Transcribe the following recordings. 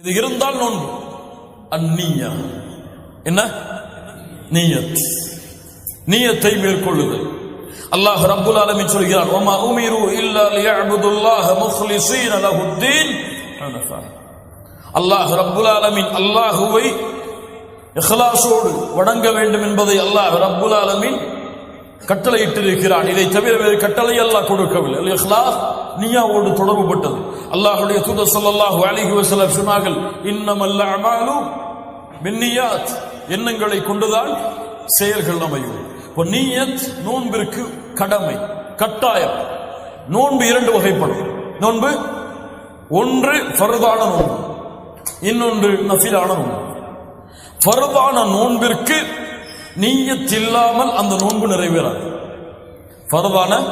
இது இருந்தால் நோன்பு. அந்நியா. என்ன? நீயத். நீயத்தை மேற்கொள்ளுதல். அல்லாஹ் ரப்புல் ஆலமீன் சொல்கிறார் வமா உமிரு இல்லா லியஅபுதுல்லாஹ முக்லிஸீன லஹுத்தீன் அல்லாஹ் ரப்புல் ஆலமீன் அல்லாஹுவை இஹ்லாஸோடு வணங்க வேண்டும் என்பதை அல்லாஹ் ரப்புல் ஆலமீன் கட்டளையிட்டிருக்கிறான். இதை தவிர வேறு கட்டளை அல்லாஹ் கொடுக்கவில்லை. அல் இஹ்லாஸ் நியாவோடு தொடர்புபட்டது. அல்லாஹ்வுடைய தூதர் ஸல்லல்லாஹு அலிஹி வஸல்லம் சொன்னார்கள் இன்னமல்ல அமாலு மின்னியாத் எண்ணங்களை கொண்டுதான் செயல்கள் அமையும். இப்போ நீயத் நோன்பிற்கு கடமை கட்டாயம். நோன்பு இரண்டு வகைப்படும். நோன்பு ஒன்று ஃபர்தான நோன்பு இன்னொன்று நஃபிலான நோன்பு. ஃபர்தான நோன்பிற்கு நீயத் இல்லாமல் அந்த நோன்பு நிறைவேறாது. ஃபர்தான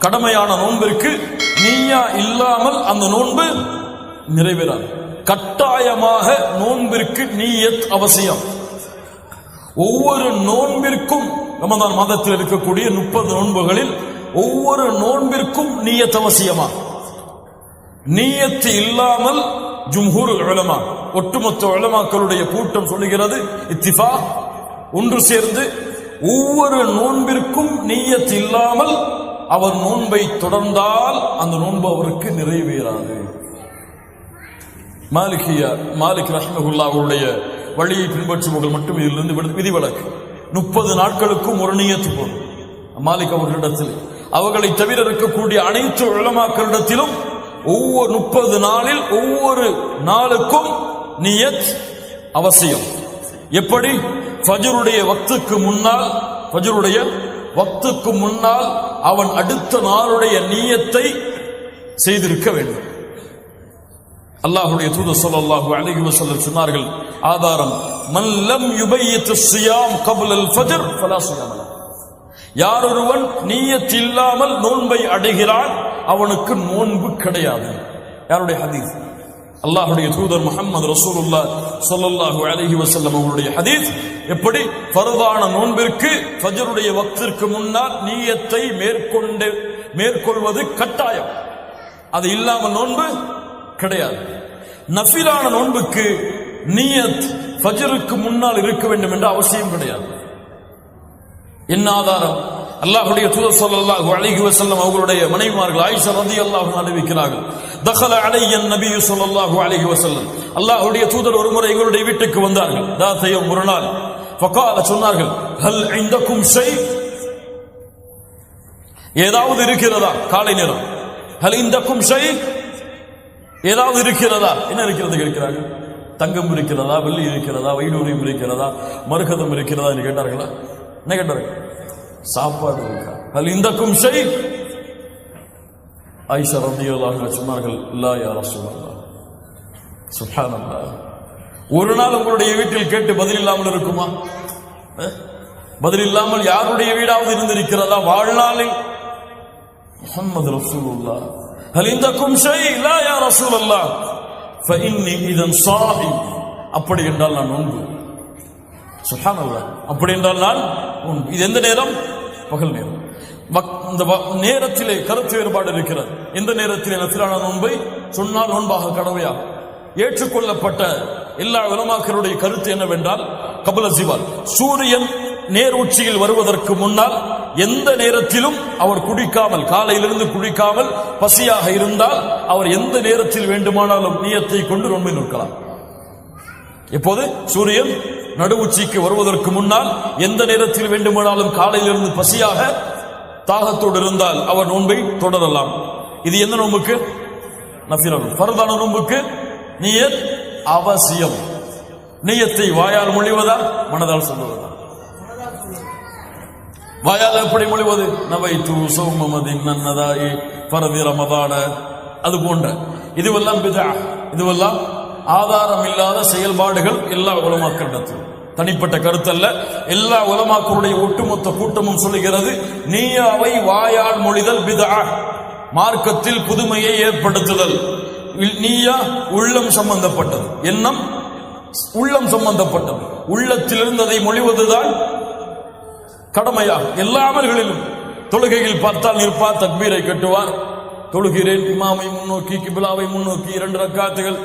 கடமையான நோன்பிற்கு நீயா இல்லாமல் அந்த நோன்பு நிறைவேறாது. கட்டாயமாக நோன்பிற்கு நீயத் அவசியம். ஒவ்வொரு நோன்பிற்கும் ரமதான் மாதத்தில் இருக்கக்கூடிய முப்பது நோன்புகளில் ஒவ்வொரு நோன்பிற்கும் நீயத் அவசியமா? நீயத்து இல்லாமல் ஜும்ஹூர் உலமா ஒட்டுமொத்த உலமாக்களுடைய கூட்டம் சொல்லுகிறது இத்திஃபா ஒன்று சேர்ந்து ஒவ்வொரு நோன்பிற்கும் நீயத் இல்லாமல் அவர் நோன்பை தொடர்ந்தால் அந்த நோன்பு அவருக்கு நிறைவேறாது. மாலிகியா மாலிக் ரஹ்மகுல்லா அவருடைய வழியை பின்பற்றுபவர்கள் மட்டும் இதிலிருந்து விடு- விதிவிலக்கு. முப்பது நாட்களுக்கும் ஒரு நீயத்து போதும். மாலிக் அவர்களிடத்தில். அவர்களை தவிர இருக்கக்கூடிய அனைத்து உலமாக்களிடத்திலும் ஒவ்வொரு முப்பது நாளில் ஒவ்வொரு நாளுக்கும் நியத் அவசியம். எப்படி? ஃபஜருடைய வக்துக்கு முன்னால் ஃபஜருடைய வக்துக்கு முன்னால் அவன் அடுத்த நாளுடைய நீயத்தை செய்திருக்க வேண்டும். அல்லாஹுடைய தூது சொல்லல்லாஹு அழகி வசல்லம் சொன்னார்கள் ஆதாரம் மல்லம் யுபையத்து சியாம் கபுல் ஃபஜர் ஃபலாசியாமல் யார் ஒருவன் நீயத் இல்லாமல் நோன்பை அடைகிறான் அவனுக்கு நோன்பு கிடையாது. யாருடைய ஹதீஸ்? அல்லாஹுடைய தூதர் முகமது ரசூலுல்லாஹ் சொல்லல்லாஹு அலஹி வசல்லம் அவருடைய ஹதீஸ். எப்படி? பருவான நோன்பிற்கு ஃபஜருடைய வக்திற்கு முன்னால் நீயத்தை மேற்கொண்டு மேற்கொள்வது கட்டாயம். அது இல்லாமல் நோன்பு கிடையாது. நஃபிலான நோன்புக்கு நீயத் ஃபஜருக்கு முன்னால் இருக்க வேண்டும் என்ற அவசியம் கிடையாது. என்ன ஆதாரம்? அல்லாஹுடைய தூதர் சொல்லல்லாஹு அழகி வசல்லம் அவர்களுடைய மனைவிமார்கள் ஆயிஷா ரதி அல்லாஹும் அறிவிக்கிறார்கள். தஹல அலையன் நபியு சொல்லல்லாஹு அழகி வசல்லம் அல்லாஹுடைய தூதர் ஒருமுறை எங்களுடைய வீட்டுக்கு வந்தார்கள். தாத்தையம் ஒரு நாள். பக்கால சொன்னார்கள் ஹல் ஐந்தக்கும் ஷை ஏதாவது இருக்கிறதா? காலை நேரம். ஹல் இந்தக்கும் ஷை ஏதாவது இருக்கிறதா? என்ன இருக்கிறது கேட்கிறார்கள்? தங்கம் இருக்கிறதா? வெள்ளி இருக்கிறதா? வைடூரியம் இருக்கிறதா? மருகதம் இருக்கிறதா என்று கேட்டார்களா? என்ன கேட்டார்கள்? சாப்பாடு இருக்கா அதில் இந்த கும்சை ஐஷா ரதியல்லாஹு சொன்னார்கள் இல்லா யா ரசூலல்லாஹ் சுப்ஹானல்லாஹ் ஒரு நாள் உங்களுடைய வீட்டில் கேட்டு பதில் இல்லாமல் இருக்குமா அஹ்? பதில் இல்லாமல் யாருடைய வீடாவது இருந்திருக்கிறதா வாழ்நாளில் محمد رسول الله هل عندكم شيء لا يا رسول الله فإني إذا صائم அப்படி என்றால் நான் நோன்பு சுப்ஹானல்லாஹ் அப்படி என்றால் நான் நோன்பு இது எந்த நேரம் பகல் நேரம். இந்த வ- நேரத்திலே கருத்து வேறுபாடு இருக்கிறது. எந்த நேரத்திலே நசிலான நோன்பை சொன்னால் நோன்பாக கடமையா ஏற்றுக்கொள்ளப்பட்ட எல்லா உலமாக்களுடைய கருத்து என்னவென்றால் கபல சிவால் சூரியன் நேர் உச்சியில் வருவதற்கு முன்னால் எந்த நேரத்திலும் அவர் குடிக்காமல் காலையிலிருந்து குடிக்காமல் பசியாக இருந்தால் அவர் எந்த நேரத்தில் வேண்டுமானாலும் நீயத்தை கொண்டு நோன்பை நிற்கலாம் இப்போது சூரியன் நடு உச்சிக்கு வருவதற்கு முன்னால் எந்த நேரத்தில் வேண்டுமானாலும் காலையிலிருந்து பசியாக தாகத்தோடு இருந்தால் அவர் நோன்பை தொடரலாம். இது எந்த நோன்புக்கு? நஃபிரல் ஃபர்தான நோன்புக்கு நீயத் அவசியம். நீயத்தை வாயால் மொழிவதா? மனதால் சொல்லுவதா? வாயால் எப்படி மொழிவது? நவைத்து சௌமமதின் நன்னதாயி பரதி ரமதான. அது போன்ற. இதுவெல்லாம் பிதா. இதுவெல்லாம் ஆதாரம் இல்லாத செயல்பாடுகள் எல்லா உலமாக்களிடத்திலும் தனிப்பட்ட கருத்தல்ல எல்லா உலமாக்களுடைய ஒட்டுமொத்த கூட்டமும் சொல்லுகிறது நீயாவை வாயால் மொழிதல் பிதா மார்க்கத்தில் புதுமையை ஏற்படுத்துதல். நீயா உள்ளம் சம்பந்தப்பட்டது. எண்ணம் உள்ளம் சம்பந்தப்பட்டது. உள்ளத்திலிருந்து அதை மொழிவதுதான் கடமையாகும் எல்லா அமல்களிலும். தொழுகையில் பார்த்தால் நிற்பார் தக்பீரை கட்டுவார். தொழுகிறேன் இமாமை முன்னோக்கி கிபிலாவை முன்னோக்கி இரண்டு ரக்காத்துகள்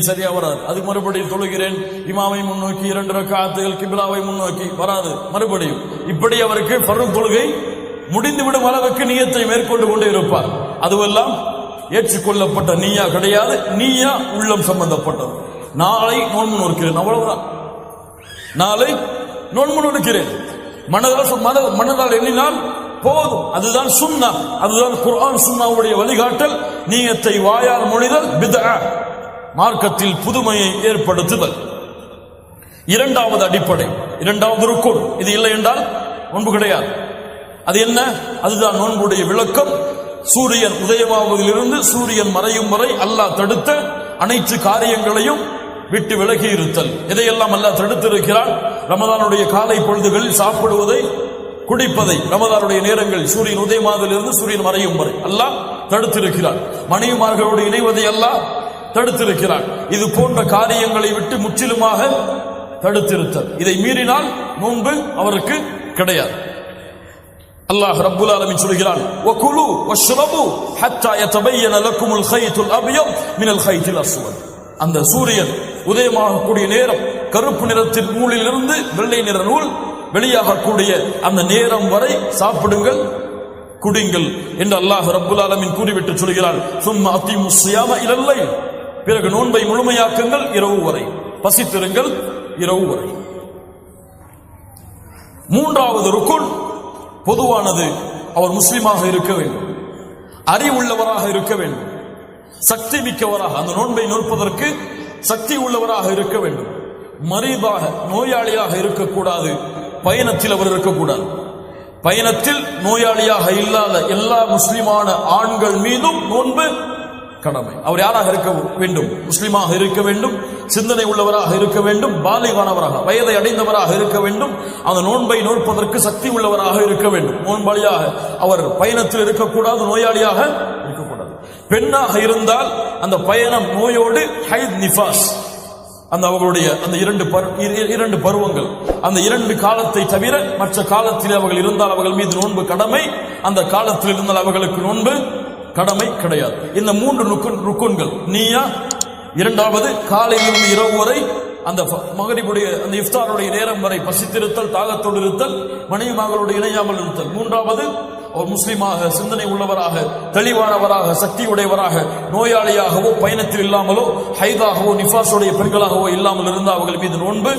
சரியா வராது அதுக்கு மறுபடியும் தொழுகிறேன். இமாவை முன்னோக்கி இரண்டு ரக்காத்துகள் கிபிலாவை முன்னோக்கி. வராது. மறுபடியும். இப்படி அவருக்கு பருவ தொழுகை முடிந்துவிடும் அளவுக்கு நீயத்தை மேற்கொண்டு கொண்டே இருப்பார். அதுவெல்லாம் ஏற்றுக்கொள்ளப்பட்ட நீயா கிடையாது. நீயா உள்ளம் சம்பந்தப்பட்டது. நாளை நோன்பு நோக்கிறேன் அவ்வளவுதான். நாளை நோன்பு நோக்கிறேன் மனதால் மன மனதால் எண்ணினால் போதும். அதுதான் சுண்ணா அதுதான் குர்ஆன் சுன்னாவுடைய வழிகாட்டல். நீயத்தை வாயால் மொழிதல் பிதா மார்க்கத்தில் புதுமையை ஏற்படுத்துதல். இரண்டாவது அடிப்படை இரண்டாவது ருக்குன். இது இல்லை என்றால் நோன்பு கிடையாது. அது என்ன? அதுதான் நோன்புடைய விளக்கம். சூரியன் உதயமாவதிலிருந்து சூரியன் மறையும் வரை அல்லாஹ் தடுத்த அனைத்து காரியங்களையும் விட்டு விலகி இருத்தல். இதையெல்லாம் அல்லாஹ் தடுத்திருக்கிறான் ரமதானுடைய காலை பொழுதுகளில் சாப்பிடுவதை குடிப்பதை ரமதானுடைய நேரங்கள் சூரியன் உதயமாதிலிருந்து சூரியன் மறையும் வரை அல்லாஹ் தடுத்திருக்கிறான். மனைவிமார்களோடு இணைவதை அல்லாஹ் தடுத்திருக்கிறான் இது போன்ற காரியங்களை விட்டு முற்றிலுமாக தடுத்திருத்தல். இதை மீறினால் நோன்பு அவருக்கு கிடையாது. அல்லாஹ் ரப்புல் ஆலமீன் சொல்கிறான் வகுலு வஷ்ரபு ஹத்தா யதபையன லக்குமுல் கைத்துல் அபியம் மினல் கைத்தில் அஸ்வத். அந்த சூரியன் உதயமாகக்கூடிய நேரம் கருப்பு நிறத்தின் நூலிலிருந்து வெள்ளை நிற நூல் வெளியாகக்கூடிய அந்த நேரம் வரை சாப்பிடுங்கள் குடிங்கள் என்று அல்லாஹ் ரப்புல் ஆலமின் கூறிவிட்டு சொல்கிறான் சும்மா அத்தி முஸ்யாம இல்லை பிறகு நோன்பை முழுமையாக்குங்கள் இரவு வரை. பசித்திருங்கள் இரவு வரை. மூன்றாவது ருக்குள் பொதுவானது அவர் முஸ்லிமாக இருக்க வேண்டும். அறிவுள்ளவராக இருக்க வேண்டும். சக்தி மிக்கவராக அந்த நோன்பை நோற்பதற்கு சக்தி உள்ளவராக இருக்க வேண்டும். மரிதாக நோயாளியாக இருக்கக்கூடாது. பயணத்தில் அவர் இருக்கக்கூடாது. பயணத்தில் நோயாளியாக இல்லாத எல்லா முஸ்லிமான ஆண்கள் மீதும் நோன்பு கடமை. அவர் யாராக இருக்க வேண்டும்? முஸ்லிமாக இருக்க வேண்டும் சிந்தனை உள்ளவராக இருக்க வேண்டும் பாலிகானவராக வயதை அடைந்தவராக இருக்க வேண்டும் அந்த நோன்பை நோற்பதற்கு சக்தி உள்ளவராக இருக்க வேண்டும். நோன்பாளியாக அவர் பயணத்தில் இருக்கக்கூடாது நோயாளியாக இருக்கக்கூடாது. பெண்ணாக இருந்தால் அந்த பயணம் நோயோடு ஹைத் நிஃபாஸ். அந்த அவர்களுடைய அந்த இரண்டு இரண்டு பருவங்கள். அந்த இரண்டு காலத்தை தவிர மற்ற காலத்தில் அவர்கள் இருந்தால் அவர்கள் மீது நோன்பு கடமை. அந்த காலத்தில் இருந்தால் அவர்களுக்கு நோன்பு கடமை கிடையாது. இந்த மூன்று ருக்குன்கள் நீயா? இரண்டாவது காலையிலிருந்து இரவு வரை அந்த ஃப- மகரிபுடைய அந்த இஃப்தாருடைய நேரம் வரை பசித்திருத்தல் தாகத்தோடு இருத்தல் மனைவி மகளோடு இணையாமல் இருத்தல். மூன்றாவது ஒரு முஸ்லீமாக சிந்தனை உள்ளவராக தெளிவானவராக சக்தி உடையவராக நோயாளியாகவோ பயணத்தில் இல்லாமலோ ஹைதாகவோ நிஃபாஸுடைய பெண்களாகவோ இல்லாமல் இருந்தால் அவர்கள் மீது நோன்பு.